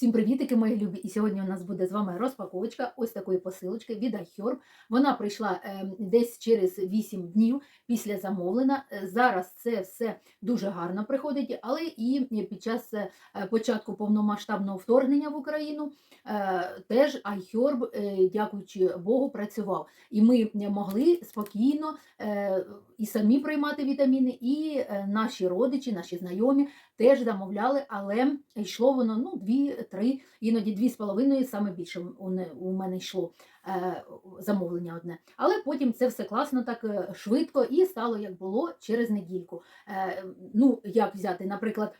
Всім привітики, мої любі! І сьогодні у нас буде з вами розпаковочка ось такої посилочки від iHerb. Вона прийшла е, десь через 8 днів після замовлення. Е, Зараз це все дуже гарно приходить, але і під час е, початку повномасштабного вторгнення в Україну е, теж iHerb, дякуючи Богу, працював. І ми могли спокійно і самі приймати вітаміни, і наші родичі, наші знайомі теж замовляли, але йшло воно ну, дві-три, іноді дві з половиною, саме більше у мене йшло е, замовлення одне. Але потім це все класно, так е, швидко і стало як було через недільку. Е, ну, як взяти, наприклад.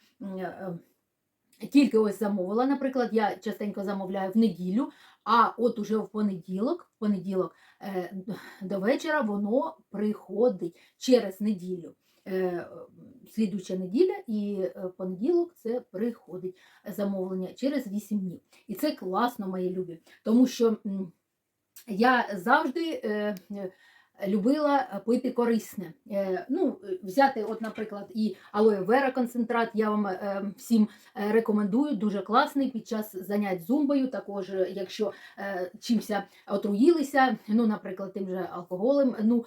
Тільки ось замовила, наприклад, я частенько замовляю в неділю, а от уже в понеділок, в понеділок до вечора воно приходить через неділю. Е, слідуча неділя і е, понеділок це приходить замовлення через 8 днів. І це класно, мої любі, тому що я завжди е, любила пити корисне. Е, ну, взяти, от, наприклад, і алоє вера концентрат, я вам е, всім е, рекомендую, дуже класний під час занять зумбою, також, е, якщо е, чимся отруїлися, ну, наприклад, тим же алкоголем, ну,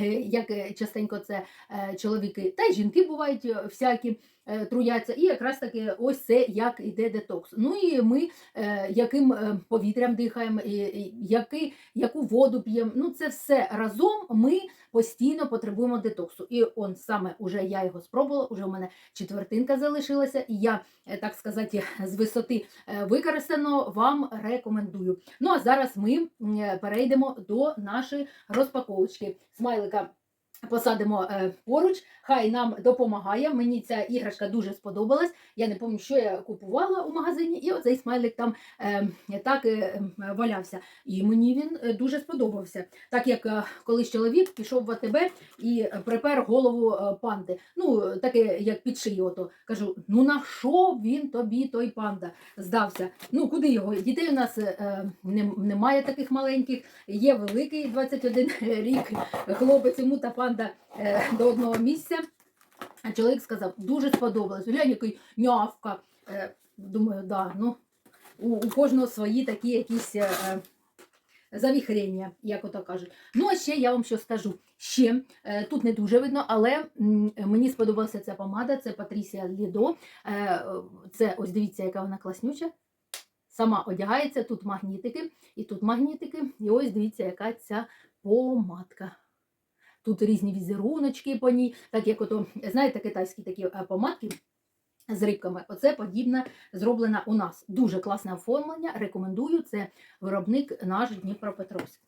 е, як е, частенько це е, чоловіки, та й жінки бувають е, всякі. Е, Труяться, і якраз таки ось це як іде детокс. Ну і ми е, яким е, повітрям дихаємо, який, яку воду п'ємо. Ну це все разом ми постійно потребуємо детоксу. І он саме уже я його спробувала, уже у мене четвертинка залишилася, і я, так сказати, з висоти використано вам рекомендую. Ну а зараз ми перейдемо до нашої розпаковочки. Смайлика посадимо е, поруч, хай нам допомагає. Мені ця іграшка дуже сподобалась. Я не пам'ятаю, що я купувала у магазині, і оцей смайлик там е, так е, валявся. І мені він дуже сподобався. Так як колись чоловік пішов в АТБ і припер голову панди. Ну, таке, як під шию, ото. Кажу, ну на що він тобі, той панда, здався? Ну, куди його? Дітей у нас немає таких маленьких, є великий 21 рік хлопець, йому та панда е, до одного місця. А чоловік сказав, дуже сподобалось. Глянь, який нявка. Е, думаю, да, ну, у, у кожного свої такі якісь е, завіхрення, як ото кажуть. Ну, а ще я вам що скажу. Ще тут не дуже видно, але мені сподобалася ця помада, це Патрісія Лідо. Це ось дивіться, яка вона класнюча. Сама одягається, тут магнітики, і тут магнітики. І ось дивіться, яка ця помадка. Тут різні візеруночки по ній, так як ото, знаєте, китайські такі е, помадки з рибками. Оце подібне зроблено у нас. Дуже класне оформлення. Рекомендую. Це виробник наш Дніпропетровськ.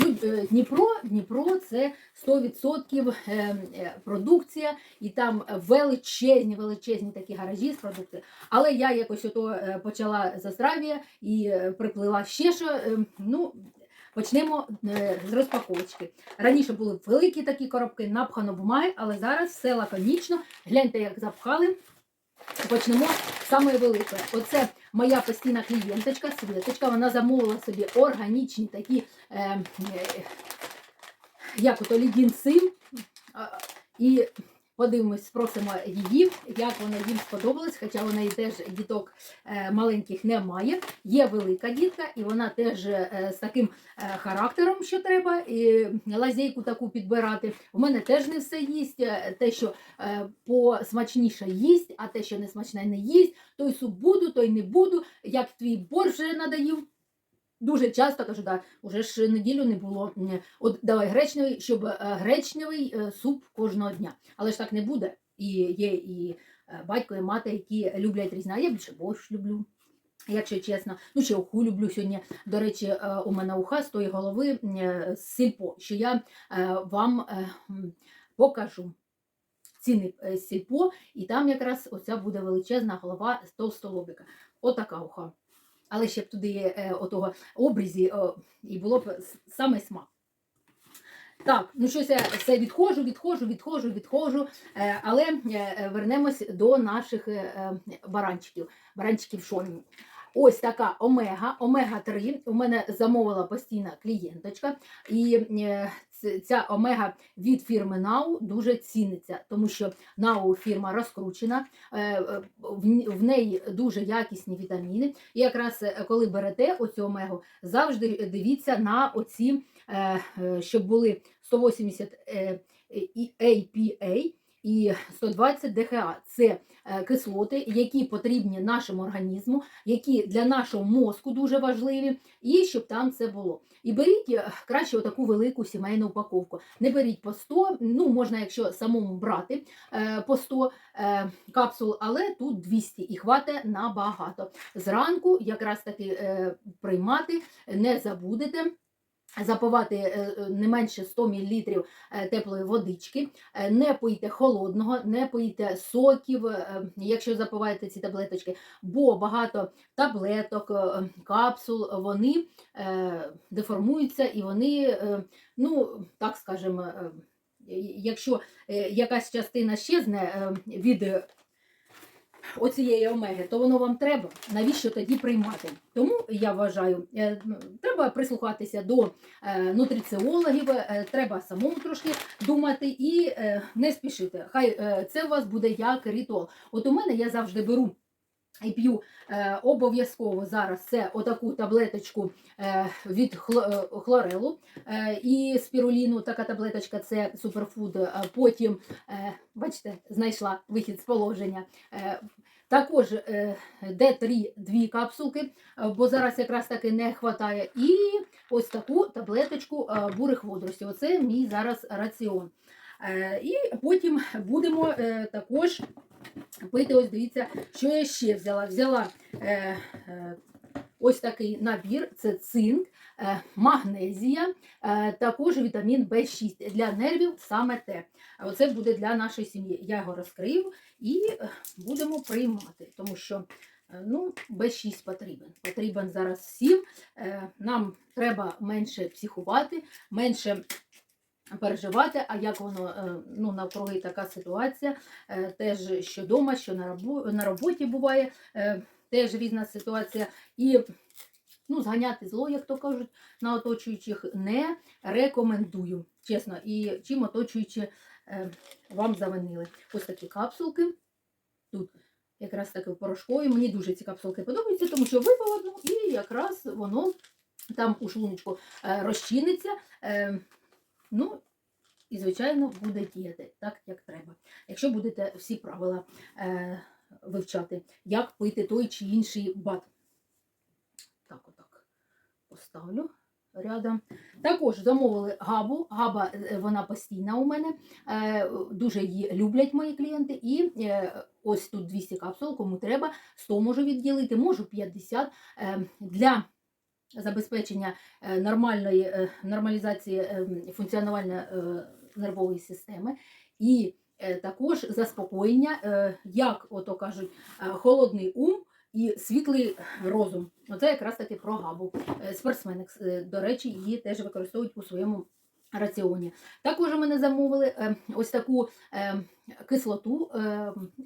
Ну, е, Дніпро, Дніпро це 100% е, продукція, і там величезні, величезні такі гаражі з продукцією. Але я якось ото почала за здрав'я і приплила ще що. Ну, почнемо е, з розпаковочки. Раніше були великі такі коробки, напхано бумаги, але зараз все лаконічно. Гляньте, як запхали. Почнемо з самої великої. Оце моя постійна клієнточка, Світочка. Вона замовила собі органічні такі, е, е, як ото лідінці. І подивимось, спросимо її, як вона їм сподобалась, хоча вона і теж діток е, маленьких немає. Є велика дітка, і вона теж е, з таким е, характером, що треба, і лазейку таку підбирати. У мене теж не все їсть. Те, що посмачніше їсть, а те, що не смачне, не їсть. Той суп буду, той не буду. Як твій борщ надаю. Дуже часто кажу, да, уже ж неділю не було. От давай гречневий, щоб е, гречневий е, суп кожного дня. Але ж так не буде. І є і е, батько, і мати, які люблять різне. А я більше борщ люблю. Якщо чесно, ну ще уху люблю сьогодні. До речі, у мене уха з тої голови з сільпо, що я вам покажу. Ціни сільпо, і там якраз оця буде величезна голова з товстолобика. Отака уха. Але ще б туди е, отого обрізі е, і було б саме смак. Так, ну щось я все відходжу, відходжу, відходжу, відходжу. Е, але е, вернемось до наших е, е, баранчиків, баранчиків шоні. Ось така омега, омега-3. У мене замовила постійна клієнточка. І е, ця омега від фірми Нау дуже ціниться, тому що Нау фірма розкручена, е, е, в неї дуже якісні вітаміни. І якраз коли берете оцю омегу, завжди дивіться на оці, щоб були 180 е, APA і 120 ДХА. Це е, кислоти, які потрібні нашому організму, які для нашого мозку дуже важливі, і щоб там це було. І беріть е, краще отаку велику сімейну упаковку. Не беріть по 100, ну можна, якщо самому брати е, по 100 е, капсул, але тут 200 і хватить набагато. Зранку якраз таки приймати не забудете. Запивати е, е, не менше 100 мл е, теплої водички, не пийте холодного, не пийте соків, якщо запиваєте ці таблеточки, бо багато таблеток, капсул, вони деформуються і вони, ну так скажемо, якщо якась частина щезне від оцієї омеги, то воно вам треба. Навіщо тоді приймати? Тому я вважаю, е, треба прислухатися до е, нутриціологів, е, треба самому трошки думати і не спішити. Хай це у вас буде як ритуал. От у мене я завжди беру. І п'ю е, обов'язково зараз це отаку таблеточку е, від хло- хлорелу е, і спіруліну. Така таблеточка це суперфуд. Потім, е, бачите, знайшла вихід з положення. Е, також е, Д3 дві капсулки, е, бо зараз якраз таки не вистачає. І ось таку таблеточку е, бурих водоростей. Оце мій зараз раціон. І потім будемо також пити. Ось дивіться, що я ще взяла. Взяла ось такий набір: це цинк, магнезія, е, також вітамін В6 для нервів саме те. Оце буде для нашої сім'ї. Я його розкрию і е, будемо приймати, тому що. е, Ну, Б6 потрібен. Потрібен зараз всім. Е, Нам треба менше психувати, менше переживати, а як воно е, ну, навкруги така ситуація, е, теж що вдома, що на роботі буває, е, теж різна ситуація. І ну, зганяти зло, як то кажуть, на оточуючих не рекомендую, чесно, і чим оточуючи е, вам завинили. Ось такі капсулки. Тут якраз таки порошкові. Мені дуже ці капсулки подобаються, тому що випав одну, і якраз воно там у шлуночку е, розчиниться. Е, ну, і, звичайно, буде діяти так, як треба. Якщо будете всі правила е, вивчати, як пити той чи інший бат. Поставлю рядом. Також замовили габу. Габа е, вона постійна у мене. Е, дуже її люблять мої клієнти. І е, ось тут 200 капсул, кому треба, 100 можу відділити, можу 50 е, для забезпечення нормальної нормалізації функціонування нервової системи. І також заспокоєння, як ото кажуть, холодний ум і світлий розум. Оце якраз таки про габу. Е, Спортсмени, е, до речі, її теж використовують у своєму раціоні. Також мене замовили е, ось таку кислоту,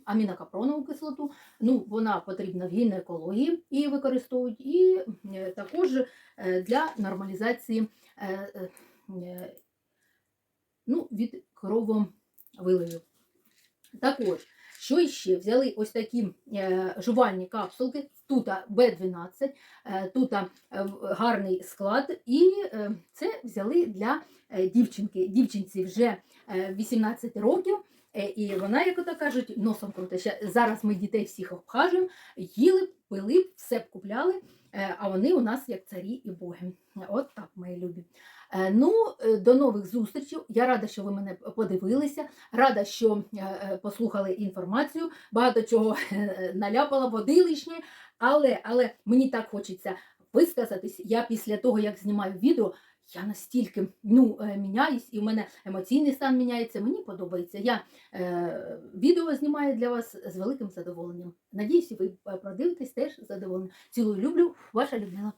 амінокапронову кислоту. Ну, вона потрібна в гінекології і використовують, і також для нормалізації ну, від крововиливів. Також, що іще? Взяли ось такі е, жувальні капсулки, тут Б12, е, тут е, гарний склад, і це взяли для дівчинки. Дівчинці вже е, 18 років, і вона, як ото кажуть, носом круте. Ще Зараз ми дітей всіх обхажуємо, їли, пили, все б купляли, а вони у нас як царі і боги. От так, мої любі. Е, Ну, е, до нових зустрічей. Я рада, що ви мене подивилися. Рада, що е, послухали інформацію. Багато чого наляпала, води лишньої. Але, але мені так хочеться висказатись. Я після того, як знімаю відео, я настільки ну, міняюсь, і в мене емоційний стан міняється. Мені подобається. Я е, відео знімаю для вас з великим задоволенням. Надіюсь, ви продивитесь теж задоволені. Цілую люблю, ваша Людмила.